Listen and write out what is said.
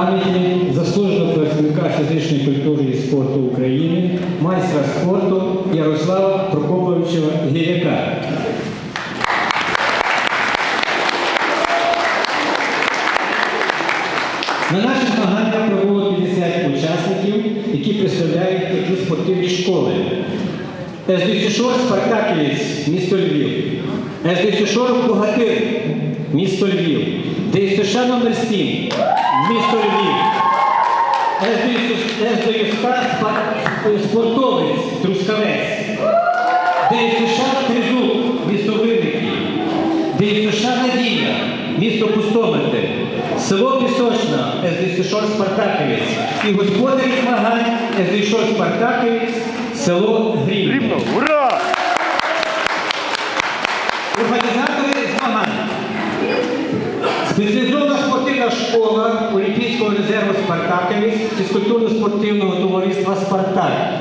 пам'ятник заслуженого працівника фізичної культури і спорту України, майстра спорту Ярослава Прокоповича Гіряка. На наших змаганнях пробуло 50 учасників, які представляють такі спортивні школи. СДСШОР Спартаківець, місто Львів. СДСШОР Богатир, місто Львів. ДСШ номер 7, місто Львів. СДСШ Спортовець, Трускавець. ДСШ Тризуб, місто Винники. ДСШ Надія, місто Пустомети. Село Пісочна, СДСШОР Спартаківець. І господарі змагань СДСШОР Спартаківець, село Грібне. Ура! Організатори змагань. Спеціалізована спортивна школа Олімпійського фізкультурно-спортивного товариства Спартак.